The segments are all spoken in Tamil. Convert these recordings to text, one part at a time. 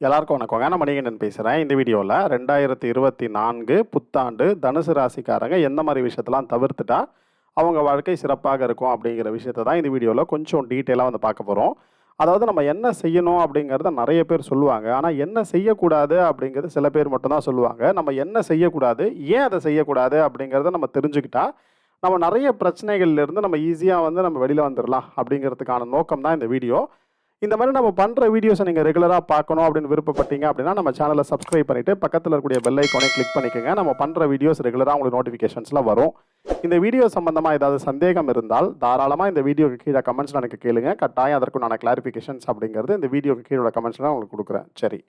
எல்லாருக்கும் வணக்கங்க. நான் மணிகண்டன் பேசுகிறேன் இந்த வீடியோவில் ரெண்டாயிரத்தி இருபத்தி நான்கு புத்தாண்டு தனுசு ராசிக்காரங்க எந்த மாதிரி விஷயத்தெல்லாம் தவிர்த்துட்டா அவங்க வாழ்க்கை சிறப்பாக இருக்கும் அப்படிங்கிற விஷயத்தை தான் இந்த வீடியோவில் கொஞ்சம் டீட்டெயிலாக வந்து பார்க்க போகிறோம் அதாவது நம்ம என்ன செய்யணும் அப்படிங்கிறத நிறைய பேர் சொல்லுவாங்க. ஆனால் என்ன செய்யக்கூடாது அப்படிங்கிறது சில பேர் மட்டும்தான் சொல்லுவாங்க. நம்ம என்ன செய்யக்கூடாது? ஏன் அதை செய்யக்கூடாது அப்படிங்கிறத நம்ம தெரிஞ்சுக்கிட்டா நம்ம நிறைய பிரச்சனைகள்லேருந்து நம்ம ஈஸியாக வந்து நம்ம வெளியில் வந்துடலாம் அப்படிங்கிறதுக்கான நோக்கம் தான் இந்த வீடியோ. இந்த மாதிரி நம்ம பண்ணுற வீடியோஸை நீங்கள் ரெகுலராக பார்க்கணும் அப்படின்னு விருப்பப்பட்டீங்க அப்படின்னா நம்ம சேனலை சப்ஸ்கிரைப் பண்ணிவிட்டு பக்கத்தில் இருக்கக்கூடிய பெல் ஐக்கானை கிளிக் பண்ணிக்கோங்க. நம்ம பண்ணுற வீடியோஸ் ரெகுலராக உங்களுக்கு நோட்டிஃபிகேஷன்ஸில் வரும். இந்த வீடியோ சம்பந்தமாக ஏதாவது சந்தேகம் இருந்தால் தாராளமாக இந்த வீடியோக்கு கீழே கமெண்ட்ஸில் எனக்கு கேளுங்க. கட்டாயம் அதற்குண்டான கிளாரிஃபிகேஷன்ஸ் அப்படிங்கிறது இந்த வீடியோக்கு கீழே கமெண்ட்ஸில் உங்களுக்கு கொடுக்குறேன். சரி.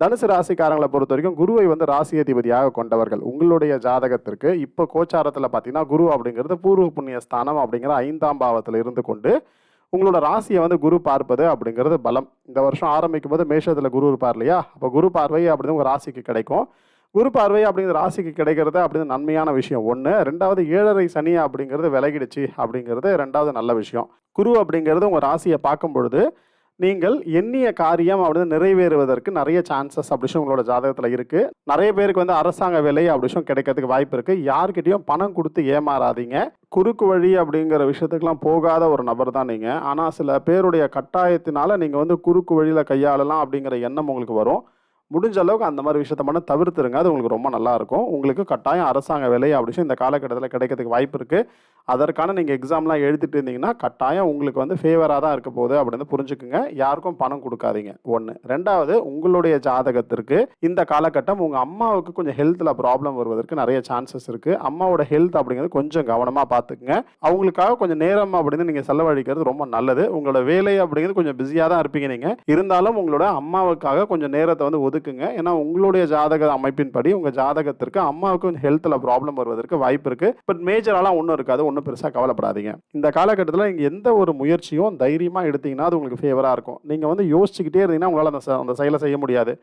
தனுசு ராசிக்காரங்களை பொறுத்த வரைக்கும் குருவை வந்து ராசி அதிபதியாக கொண்டவர்கள். உங்களுடைய ஜாதகத்திற்கு இப்போ கோச்சாரத்தில் பார்த்தீங்கன்னா குரு அப்படிங்கிறது பூர்வ புண்ணிய ஸ்தானம் அப்படிங்கிற ஐந்தாம் பாவத்தில் இருந்து கொண்டு உங்களோட ராசியை வந்து குரு பார்ப்பது அப்படிங்கிறது பலம். இந்த வருஷம் ஆரம்பிக்கும் போது மேஷத்தில் குரு இருப்பார் இல்லையா? அப்போ குரு பார்வை அப்படின்னு உங்கள் ராசிக்கு கிடைக்கும். குரு பார்வை அப்படிங்கிற ராசிக்கு கிடைக்கிறது அப்படின்னு நன்மையான விஷயம் ஒன்று ரெண்டாவது ஏழரை சனி அப்படிங்கிறது விலகிடுச்சு அப்படிங்கிறது ரெண்டாவது நல்ல விஷயம். குரு அப்படிங்கிறது உங்கள் ராசியை பார்க்கும் பொழுது நீங்கள் எண்ணிய காரியம் அப்படி நிறைவேறுவதற்கு நிறைய சான்சஸ் அப்படி உங்களோட ஜாதகத்தில் இருக்குது நிறைய பேருக்கு வந்து அரசாங்க வேலை அப்படி கிடைக்கிறதுக்கு வாய்ப்பு இருக்குது யார்கிட்டையும் பணம் கொடுத்து ஏமாறாதீங்க. குறுக்கு வழி அப்படிங்கிற விஷயத்துக்கெலாம் போகாத ஒரு நபர் தான் நீங்கள் ஆனால் சில பேருடைய கட்டாயத்தினால நீங்கள் வந்து குறுக்கு வழியில் கையாளலாம் அப்படிங்கிற எண்ணம் உங்களுக்கு வரும். முடிஞ்ச அளவுக்கு அந்த மாதிரி விஷயத்த மட்டும் தவிர்த்துருங்க. அது உங்களுக்கு ரொம்ப நல்லாயிருக்கும் உங்களுக்கு கட்டாயம் அரசாங்க வேலை அப்படின்னு இந்த காலகட்டத்தில் கிடைக்கிறதுக்கு வாய்ப்பு இருக்குது அதற்கான நீங்கள் எக்ஸாம்லாம் எழுதிட்டு இருந்தீங்கன்னா கட்டாயம் உங்களுக்கு வந்து ஃபேவராக தான் இருக்க போகுது அப்படின்னு புரிஞ்சுக்குங்க. யாருக்கும் பணம் கொடுக்காதீங்க. ஒன்று ரெண்டாவது உங்களுடைய ஜாதகத்திற்கு இந்த காலகட்டம் உங்கள் அம்மாவுக்கு கொஞ்சம் ஹெல்த்தில் ப்ராப்ளம் வருவதற்கு நிறைய சான்சஸ் இருக்குது அம்மாவோட ஹெல்த் அப்படிங்கிறது கொஞ்சம் கவனமாக பார்த்துக்குங்க. அவங்களுக்காக கொஞ்சம் நேரம் அப்படின்னு நீங்கள் செலவழிக்கிறது ரொம்ப நல்லது. உங்களோட வேலை அப்படிங்கிறது கொஞ்சம் பிஸியாக தான் இருப்பீங்க நீங்கள் இருந்தாலும் உங்களோட அம்மாவுக்காக கொஞ்சம் நேரத்தை வந்து இருக்குங்க. ஏன்னா உங்களுடைய ஜாதக அமைப்பின்படி உங்கள் ஜாதகத்திற்கு அம்மாவுக்கு கொஞ்சம் ஹெல்த்தில் ப்ராப்ளம் வருவதற்கு வாய்ப்பு இருக்குது பட் மேஜராலாம் ஒன்றும் இருக்காது. ஒன்றும் பெருசாக கவலைப்படாதீங்க. இந்த காலகட்டத்தில் நீங்கள் எந்த ஒரு முயற்சியும் தைரியமாக எடுத்தீங்கன்னா அது உங்களுக்கு ஃபேவராக இருக்கும். நீங்கள் வந்து யோசிச்சுக்கிட்டே இருந்தீங்கன்னா உங்களால் அந்த அந்த செயலை செய்ய முடியாது.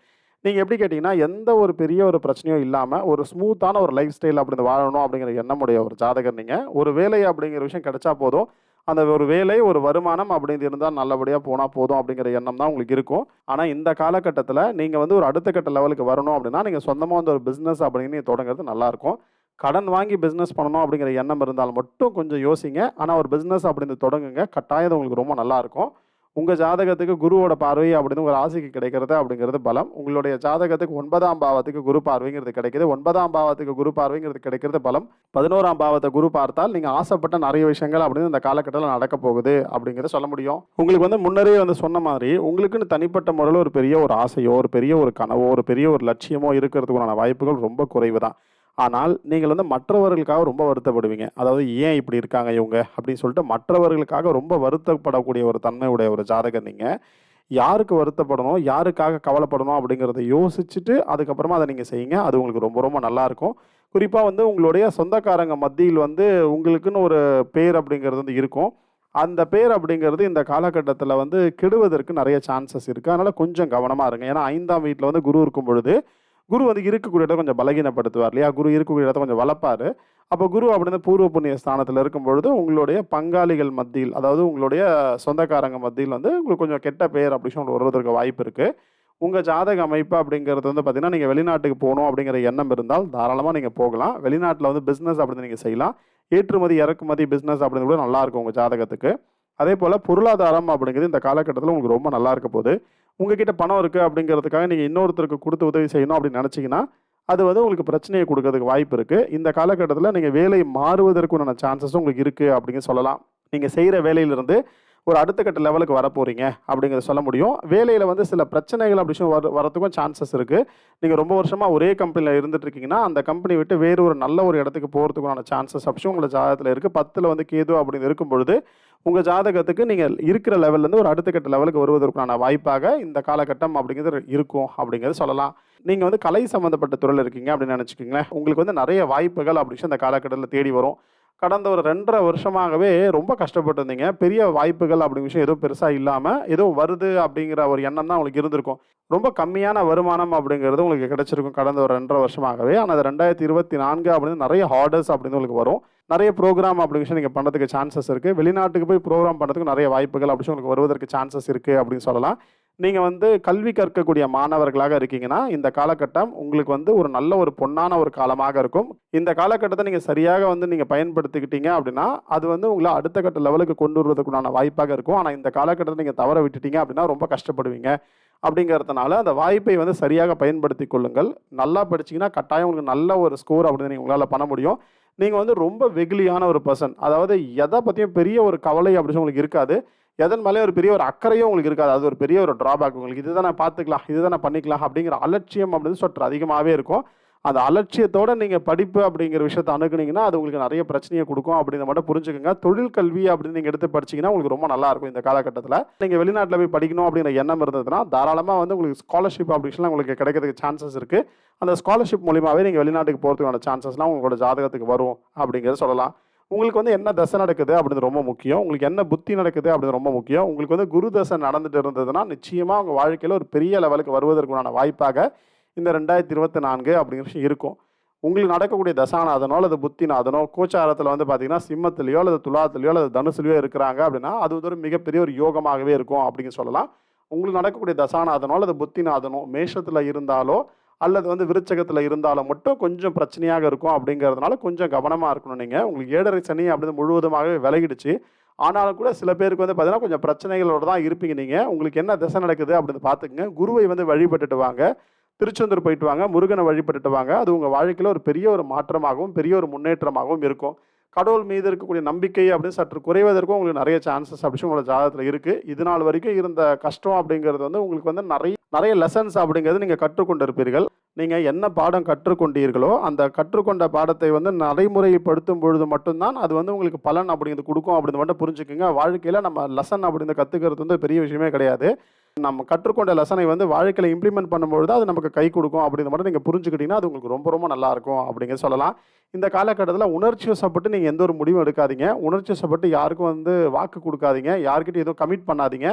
நீங்கள் எப்படி கேட்டிங்கன்னா எந்த ஒரு பெரிய ஒரு பிரச்சனையும் இல்லாமல் ஒரு ஸ்மூத்தான ஒரு லைஃப் ஸ்டைல் அப்படி வாழணும் அப்படிங்கிற எண்ணமுடைய ஒரு ஜாதகர் நீங்கள் ஒரு வேலை அப்படிங்கிற விஷயம் கிடைச்சா போதும். அந்த ஒரு வேலை ஒரு வருமானம் அப்படின்னு இருந்தால் நல்லபடியாக போனால் போதும் அப்படிங்கிற எண்ணம் தான் உங்களுக்கு இருக்கும். ஆனால் இந்த காலகட்டத்தில் நீங்கள் வந்து ஒரு அடுத்த கட்ட லெவலுக்கு வரணும் அப்படின்னா நீங்கள் சொந்தமாக வந்து ஒரு பிஸ்னஸ் அப்படின்னு நீங்கள் தொடங்குறது நல்லாயிருக்கும் கடன் வாங்கி பிஸ்னஸ் பண்ணணும் அப்படிங்கிற எண்ணம் இருந்தால் மட்டும் கொஞ்சம் யோசிங்க. ஆனால் ஒரு பிஸ்னஸ் அப்படின்னு தொடங்குங்க. கட்டாயம் உங்களுக்கு ரொம்ப நல்லாயிருக்கும் உங்கள் ஜாதகத்துக்கு குருவோட பார்வை அப்படின்னு ஒரு ராசிக்கு கிடைக்கிறது அப்படிங்கிறது பலம். உங்களுடைய ஜாதகத்துக்கு ஒன்பதாம் பாவத்துக்கு குரு பார்வைங்கிறது கிடைக்கிது. ஒன்பதாம் பாவத்துக்கு குரு பார்வைங்கிறது கிடைக்கிறது பலம். பதினோராம் பாவத்தை குரு பார்த்தால் நீங்கள் ஆசைப்பட்ட நிறைய விஷயங்கள் அப்படின்னு இந்த காலகட்டத்தில் நடக்க போகுது அப்படிங்கிறத சொல்ல முடியும். உங்களுக்கு வந்து முன்னரே வந்து சொன்ன மாதிரி உங்களுக்குன்னு தனிப்பட்ட முறையில் ஒரு பெரிய ஒரு ஆசையோ ஒரு பெரிய ஒரு கனவோ ஒரு பெரிய ஒரு லட்சியமோ இருக்கிறதுக்குண்டான வாய்ப்புகள் ரொம்ப குறைவு தான் ஆனால் நீங்கள் வந்து மற்றவர்களுக்காக ரொம்ப வருத்தப்படுவீங்க. அதாவது ஏன் இப்படி இருக்காங்க இவங்க? அப்படின்னு சொல்லிட்டு மற்றவர்களுக்காக ரொம்ப வருத்தப்படக்கூடிய ஒரு தன்மையுடைய ஒரு ஜாதகம் நீங்கள் யாருக்கு வருத்தப்படணும்? யாருக்காக கவலைப்படணும்? அப்படிங்கிறத யோசிச்சுட்டு அதுக்கப்புறமா அதை நீங்கள் செய்யுங்க. அது உங்களுக்கு ரொம்ப ரொம்ப நல்லா இருக்கும். குறிப்பாக வந்து உங்களுடைய சொந்தக்காரங்க மத்தியில் வந்து உங்களுக்குன்னு ஒரு பேர் அப்படிங்கிறது வந்து இருக்கும். அந்த பேர் அப்படிங்கிறது இந்த காலகட்டத்தில் வந்து கெடுவதற்கு நிறைய சான்சஸ் இருக்குது அதனால் கொஞ்சம் கவனமாக இருங்க. ஏன்னா ஐந்தாம் வீட்டில் வந்து குரு இருக்கும் பொழுது குரு வந்து இருக்கக்கூடிய இடத்த கொஞ்சம் பலகீனப்படுத்துவார் இல்லையா? குரு இருக்கக்கூடிய இடத்த கொஞ்சம் வளர்ப்பார். அப்போ குரு அப்படின்னு பூர்வ புண்ணிய ஸ்தானத்தில் இருக்கும் பொழுது உங்களுடைய பங்காளிகள் மத்தியில் அதாவது உங்களுடைய சொந்தக்காரங்க மத்தியில் வந்து உங்களுக்கு கொஞ்சம் கெட்ட பேர் அப்படின்னு சொல்லி வருவதற்கு வாய்ப்பு இருக்குது உங்கள் ஜாதக அமைப்பு அப்படிங்கிறது வந்து பார்த்திங்கன்னா நீங்கள் வெளிநாட்டுக்கு போகணும் அப்படிங்கிற எண்ணம் இருந்தால் தாராளமாக நீங்கள் போகலாம். வெளிநாட்டில் வந்து பிஸ்னஸ் அப்படின்னு நீங்கள் செய்யலாம். ஏற்றுமதி இறக்குமதி பிஸ்னஸ் அப்படிங்கிறது கூட நல்லா இருக்கும் உங்கள் ஜாதகத்துக்கு. அதே போல் பொருளாதாரம் அப்படிங்கிறது இந்த காலகட்டத்தில் உங்களுக்கு ரொம்ப நல்லா இருக்க போகுது. உங்ககிட்ட பணம் இருக்குது அப்படிங்கிறதுக்காக நீங்கள் இன்னொருத்தருக்கு கொடுத்து உதவி செய்யணும் அப்படின்னு நினச்சிங்கன்னா அது வந்து உங்களுக்கு பிரச்சனையை கொடுக்கறதுக்கு வாய்ப்பு இருக்குது இந்த காலகட்டத்தில் நீங்கள் வேலை மாறுவதற்குண்டான சான்சஸும் உங்களுக்கு இருக்குது அப்படின்னு சொல்லலாம். நீங்கள் செய்கிற வேலையிலிருந்து ஒரு அடுத்த கட்ட லெவலுக்கு வர போகிறீங்க அப்படிங்கிறத சொல்ல முடியும். வேலையில் வந்து சில பிரச்சனைகள் அப்படி வர வரத்துக்கும் சான்சஸ் இருக்குது நீங்கள் ரொம்ப வருஷமாக ஒரே கம்பெனியில் இருந்துட்டுருக்கீங்கன்னா அந்த கம்பெனி விட்டு வேறு ஒரு நல்ல ஒரு இடத்துக்கு போகிறதுக்குண்டான சான்சஸ் அப்படி உங்களோட ஜாதகத்தில் இருக்குது பத்தில் வந்து கேது அப்படின்னு இருக்கும் பொழுது உங்கள் ஜாதகத்துக்கு நீங்கள் இருக்கிற லெவல்லேருந்து ஒரு அடுத்த கட்ட லெவலுக்கு வருவதற்கான வாய்ப்பாக இந்த காலகட்டம் அப்படிங்கிறது இருக்கும் அப்படிங்கிறது சொல்லலாம். நீங்கள் வந்து கலை சம்மந்தப்பட்ட துறையில் இருக்கீங்க அப்படின்னு நினச்சிக்கிங்களேன். உங்களுக்கு வந்து நிறைய வாய்ப்புகள் அப்படின்னு இந்த காலகட்டத்தில் தேடி வரும். கடந்த ஒரு ரெண்டரை வருஷமாகவே ரொம்ப கஷ்டப்பட்டு இருந்தீங்க பெரிய வாய்ப்புகள் அப்படிங்கிற விஷயம் எதுவும் பெருசாக இல்லாமல் ஏதோ வருது அப்படிங்கிற ஒரு எண்ணம் தான் உங்களுக்கு இருந்திருக்கும். ரொம்ப கம்மியான வருமானம் அப்படிங்கிறது உங்களுக்கு கிடைச்சிருக்கும் கடந்த ஒரு ரெண்டரை வருஷமாகவே. ஆனால் அது ரெண்டாயிரத்தி இருபத்தி நான்கு அப்படின்னு நிறைய ஹார்டர்ஸ் அப்படின்னு உங்களுக்கு வரும். நிறைய ப்ரோக்ராம் அப்ளிகேஷன் நீங்கள் பண்ணுறதுக்கு சான்சஸ் இருக்குது வெளிநாட்டுக்கு போய் ப்ரோக்ராம் பண்ணுறதுக்கு நிறைய வாய்ப்புகள் அப்படின்னு உங்களுக்கு வருவதற்கு சான்சஸ் இருக்குது அப்படின்னு சொல்லலாம். நீங்கள் வந்து கல்வி கற்கக்கூடிய மாணவர்களாக இருக்கீங்கன்னா இந்த காலகட்டம் உங்களுக்கு வந்து ஒரு நல்ல ஒரு பொன்னான ஒரு காலமாக இருக்கும். இந்த காலகட்டத்தை நீங்கள் சரியாக வந்து நீங்கள் பயன்படுத்திக்கிட்டீங்க அப்படின்னா அது வந்து உங்களை அடுத்த கட்ட லெவலுக்கு கொண்டு வருவதற்குண்டான வாய்ப்பாக இருக்கும். ஆனால் இந்த காலகட்டத்தை நீங்கள் தவற விட்டுட்டீங்க அப்படின்னா ரொம்ப கஷ்டப்படுவீங்க. அப்படிங்கிறதுனால அந்த வாய்ப்பை வந்து சரியாக பயன்படுத்தி கொள்ளுங்கள். நல்லா படிச்சீங்கன்னா கட்டாயம் உங்களுக்கு நல்ல ஒரு ஸ்கோர் அப்படின்னு நீங்கள் உங்களால் பண்ண முடியும். நீங்கள் வந்து ரொம்ப வெகுலியான ஒரு பர்சன் அதாவது எதை பற்றியும் பெரிய ஒரு கவலை அப்படின்னு உங்களுக்கு இருக்காது. எதன் மேலே ஒரு பெரிய ஒரு அக்கறையும் உங்களுக்கு இருக்காது. அது ஒரு பெரிய ஒரு ட்ராபேக் உங்களுக்கு. இதுதானே பார்த்துக்கலாம். இதுதானே பண்ணிக்கலாம் அப்படிங்கிற அலட்சியம் அப்படின்னு சற்று அதிகமாகவே இருக்கும். அந்த அலட்சியத்தோட நீங்கள் படிப்பு அப்படிங்கிற விஷயத்தை அணுகுனீங்கன்னா அது உங்களுக்கு நிறைய பிரச்சனையை கொடுக்கும். அப்படிங்கிற மட்டும் புரிஞ்சுக்கோங்க. தொழில் கல்வி அப்படின்னு நீங்கள் எடுத்து படிச்சீங்கன்னா உங்களுக்கு ரொம்ப நல்லா இருக்கும் இந்த காலகட்டத்தில். நீங்கள் வெளிநாட்டில் போய் படிக்கணும் அப்படிங்கிற எண்ணம் இருந்ததுன்னா தாராளமாக வந்து உங்களுக்கு ஸ்காலர்ஷிப் அப்படின்லாம் உங்களுக்கு கிடைக்கிறதுக்கு சான்சஸ் இருக்குது அந்த ஸ்காலர்ஷிப் மூலியமாகவே நீங்கள் வெளிநாட்டுக்கு போகிறதுக்கான சான்சஸ்லாம் உங்களோட ஜாதகத்துக்கு வரும் அப்படிங்கிறத சொல்லலாம். உங்களுக்கு வந்து என்ன தசை நடக்குது அப்படின்றது ரொம்ப முக்கியம். உங்களுக்கு என்ன புத்தி நடக்குது அப்படின்றது ரொம்ப முக்கியம். உங்களுக்கு வந்து குரு தசை நடந்துட்டு இருந்ததுன்னா நிச்சயமாக உங்கள் வாழ்க்கையில் ஒரு பெரிய லெவலுக்கு வருவதற்குண்டான வாய்ப்பாக இந்த ரெண்டாயிரத்தி இருபத்தி நான்கு அப்படிங்கிற விஷயம் இருக்கும். உங்களுக்கு நடக்கக்கூடிய தசாநாதனோ அல்லது புத்திநாதனோ கோச்சாரத்தில் வந்து பார்த்தீங்கன்னா சிம்மத்திலையோ அல்லது துலாத்திலையோ அல்லது தனுசுலையோ இருக்கிறாங்க அப்படின்னா அது வந்து ஒரு மிகப்பெரிய ஒரு யோகமாகவே இருக்கும் அப்படின்னு சொல்லலாம். உங்களுக்கு நடக்கக்கூடிய தசாநாதனோ அல்லது புத்திநாதனோ மேஷத்தில் இருந்தாலோ அல்லது வந்து விருச்சகத்தில் இருந்தாலும் மட்டும் கொஞ்சம் பிரச்சனையாக இருக்கும் அப்படிங்கிறதுனால கொஞ்சம் கவனமாக இருக்கணும் நீங்கள் உங்களுக்கு ஏழரை சனி அப்படின்னு முழுவதுமாகவே விலகிடுச்சு. ஆனாலும் கூட சில பேருக்கு வந்து பார்த்தீங்கன்னா கொஞ்சம் பிரச்சனைகளோடு தான் இருப்பீங்க நீங்கள் உங்களுக்கு என்ன திசை நடக்குது அப்படின்னு பார்த்துக்குங்க குருவை வந்து வழிபட்டுட்டு வாங்க. திருச்செந்தூர் போயிட்டு வாங்க. முருகனை வழிபட்டுட்டு வாங்க. அது உங்கள் வாழ்க்கையில் ஒரு பெரிய ஒரு மாற்றமாகவும் பெரிய ஒரு முன்னேற்றமாகவும் இருக்கும். கடவுள் மீது இருக்கக்கூடிய நம்பிக்கை அப்படின்னு சற்று குறைவதற்கும் உங்களுக்கு நிறைய சான்சஸ் அப்படி உங்களோட ஜாதகத்தில் இருக்குது இது நாள் வரைக்கும் இருந்த கஷ்டம் அப்படிங்கிறது வந்து உங்களுக்கு வந்து நிறைய நிறைய லெசன்ஸ் அப்படிங்கிறது நீங்கள் கற்றுக்கொண்டு இருப்பீர்கள் நீங்கள் என்ன பாடம் கற்றுக்கொண்டீர்களோ அந்த கற்றுக்கொண்ட பாடத்தை வந்து நடைமுறைப்படுத்தும் பொழுது மட்டும்தான் அது வந்து உங்களுக்கு பலன் அப்படிங்கிறது கொடுக்கும் அப்படின்னு மட்டும் புரிஞ்சுக்கோங்க. வாழ்க்கையில் நம்ம லெசன் அப்படிங்கிறத கற்றுக்கிறது வந்து பெரிய விஷயமே கிடையாது. நம்ம கற்றுக்கொண்ட லெசனை வந்து வாழ்க்கையில் இம்ப்ளிமெண்ட் பண்ணும்பொழுது அது நமக்கு கை கொடுக்கும் அப்படிங்கிற மட்டும் நீங்கள் புரிஞ்சுக்கிட்டீங்கன்னா அது உங்களுக்கு ரொம்ப ரொம்ப நல்லாயிருக்கும் அப்படிங்கிற சொல்லலாம். இந்த காலகட்டத்தில் உணர்ச்சி வசப்பட்டு நீங்கள் எந்த ஒரு முடிவும் எடுக்காதீங்க. உணர்ச்சி வசப்பட்டு யாருக்கும் வந்து வாக்கு கொடுக்காதீங்க. யார்கிட்ட எதுவும் கமிட் பண்ணாதீங்க.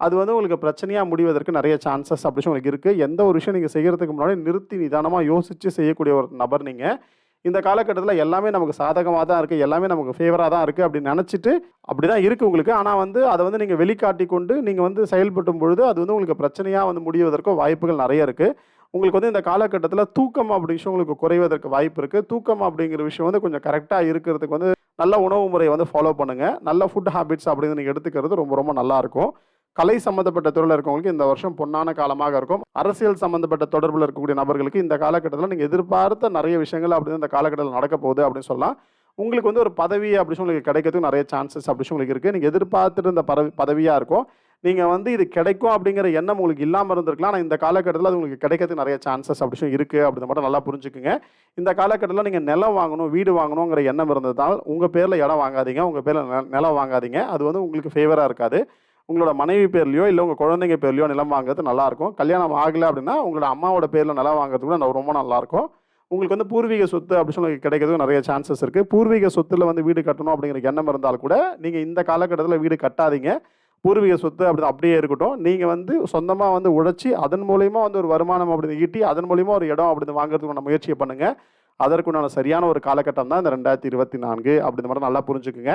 அது வந்து உங்களுக்கு பிரச்சனையாக முடிவதற்கு நிறைய சான்சஸ் அப்படின்னு உங்களுக்கு இருக்குது எந்த ஒரு விஷயம் நீங்கள் செய்கிறதுக்கு முன்னாடி நிறுத்தி நிதானமாக யோசித்து செய்யக்கூடிய ஒரு நபர் நீங்கள் இந்த காலகட்டத்தில் எல்லாமே நமக்கு சாதகமாக தான் இருக்குது எல்லாமே நமக்கு ஃபேவராக தான் இருக்குது அப்படின்னு நினச்சிட்டு அப்படி தான் இருக்குது உங்களுக்கு. ஆனால் வந்து அதை வந்து நீங்கள் வெளிக்காட்டி கொண்டு நீங்கள் வந்து செயல்படும் பொழுது அது வந்து உங்களுக்கு பிரச்சனையாக வந்து முடிவதற்கும் வாய்ப்புகள் நிறைய இருக்குது உங்களுக்கு வந்து இந்த காலகட்டத்தில் தூக்கம் அப்படி விஷயம் உங்களுக்கு குறைவதற்கு வாய்ப்பு இருக்குது தூக்கம் அப்படிங்கிற விஷயம் வந்து கொஞ்சம் கரெக்டாக இருக்கிறதுக்கு வந்து நல்ல உணவு முறையை வந்து ஃபாலோ பண்ணுங்கள் நல்ல ஃபுட் ஹேபிட்ஸ் அப்படின்னு நீங்கள் எடுத்துக்கிறது ரொம்ப ரொம்ப நல்லாயிருக்கும் கலை சம்மந்தப்பட்ட துறையில் இருக்கவங்களுக்கு இந்த வருஷம் பொன்னான காலமாக இருக்கும். அரசியல் சம்மந்தப்பட்ட தொடர்பில் இருக்கக்கூடிய நபர்களுக்கு இந்த காலகட்டத்தில் நீங்கள் எதிர்பார்த்த நிறைய விஷயங்கள் அப்படின்னு இந்த காலகட்டத்தில் நடக்க போகுது அப்படின்னு சொல்லலாம். உங்களுக்கு வந்து ஒரு பதவி அப்படின்னு சொல்லி உங்களுக்கு கிடைக்கிறதுக்கு நிறைய சான்சஸ் அப்படின்னு சொல்லி உங்களுக்கு இருக்குது நீங்கள் எதிர்பார்த்துட்டு இந்த பதவி பதவியாக இருக்கும். நீங்கள் வந்து இது கிடைக்கும் அப்படிங்கிற எண்ணம் உங்களுக்கு இல்லாமல் இருந்திருக்கலாம். ஆனால் இந்த காலகட்டத்தில் அது உங்களுக்கு கிடைக்கிறதுக்கு நிறைய சான்சஸ் அப்படி இருக்குது அப்படின்னு மட்டும் நல்லா புரிஞ்சுக்குங்க. இந்த காலகட்டத்தில் நீங்கள் நிலம் வாங்கணும் வீடு வாங்கணுங்கிற எண்ணம் இருந்ததால் உங்கள் பேரில் இடம் வாங்காதீங்க. உங்கள் பேரில் நிலம் வாங்காதீங்க. அது வந்து உங்களுக்கு ஃபேவராக இருக்காது. உங்களோட மனைவி பேர்லையோ இல்லை உங்கள் குழந்தைங்க பேர்லையோ நிலம் வாங்குறது நல்லாயிருக்கும் கல்யாணம் ஆகலை அப்படின்னா உங்களோட அம்மாவோட பேரில் நிலம் வாங்குறது கூட ரொம்ப நல்லாயிருக்கும் உங்களுக்கு வந்து பூர்வீக சொத்து அப்படின்னு சொல்லி கிடைக்கிறதுக்கு நிறைய சான்சஸ் இருக்குது பூர்வீக சொத்துல வந்து வீடு கட்டணும் அப்படிங்கிற எண்ணம் இருந்தால் கூட நீங்கள் இந்த காலகட்டத்தில் வீடு கட்டாதீங்க. பூர்வீக சொத்து அப்படி அப்படியே இருக்கட்டும். நீங்கள் வந்து சொந்தமாக வந்து உழைச்சி அதன் மூலயமா வந்து ஒரு வருமானம் அப்படின்னு ஈட்டி அதன் மூலியமா ஒரு இடம் அப்படி வாங்குறதுக்கான முயற்சியை பண்ணுங்கள் அதற்குண்டான சரியான ஒரு காலகட்டம் தான் இந்த ரெண்டாயிரத்தி இருபத்தி நான்கு அப்படி மட்டும் நல்லா புரிஞ்சுக்குங்க.